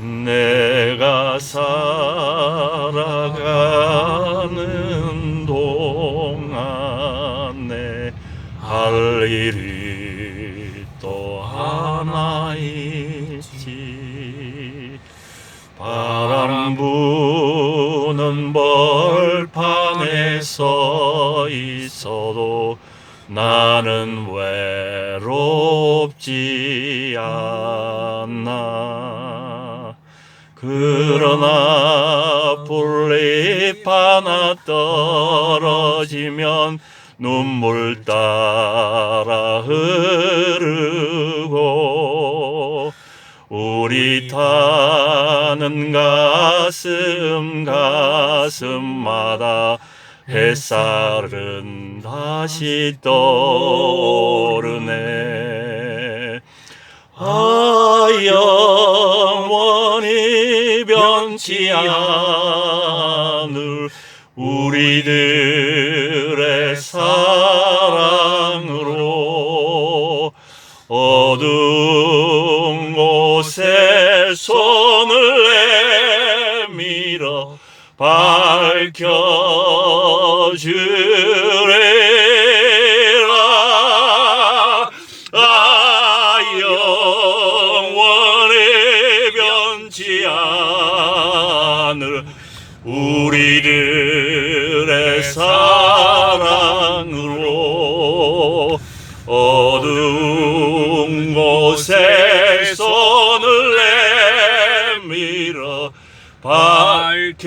내가 살아가는 동안에 할 일이 또 하나 있지. 바람 부는 벌판에 서 있어도 나는 외롭지 않아 그러나 불잎 하나 떨어지면 눈물 따라 흐르고 우리 타는 가슴 가슴마다 햇살은 다시 떠오르네 변치 않을 우리들의 사랑으로 어두운 곳에 손을 내밀어 밝혀주리라. 아 영원히 변치 않을 우리들의 사랑으로 어두운 곳에 손을 내밀어 밝혀주리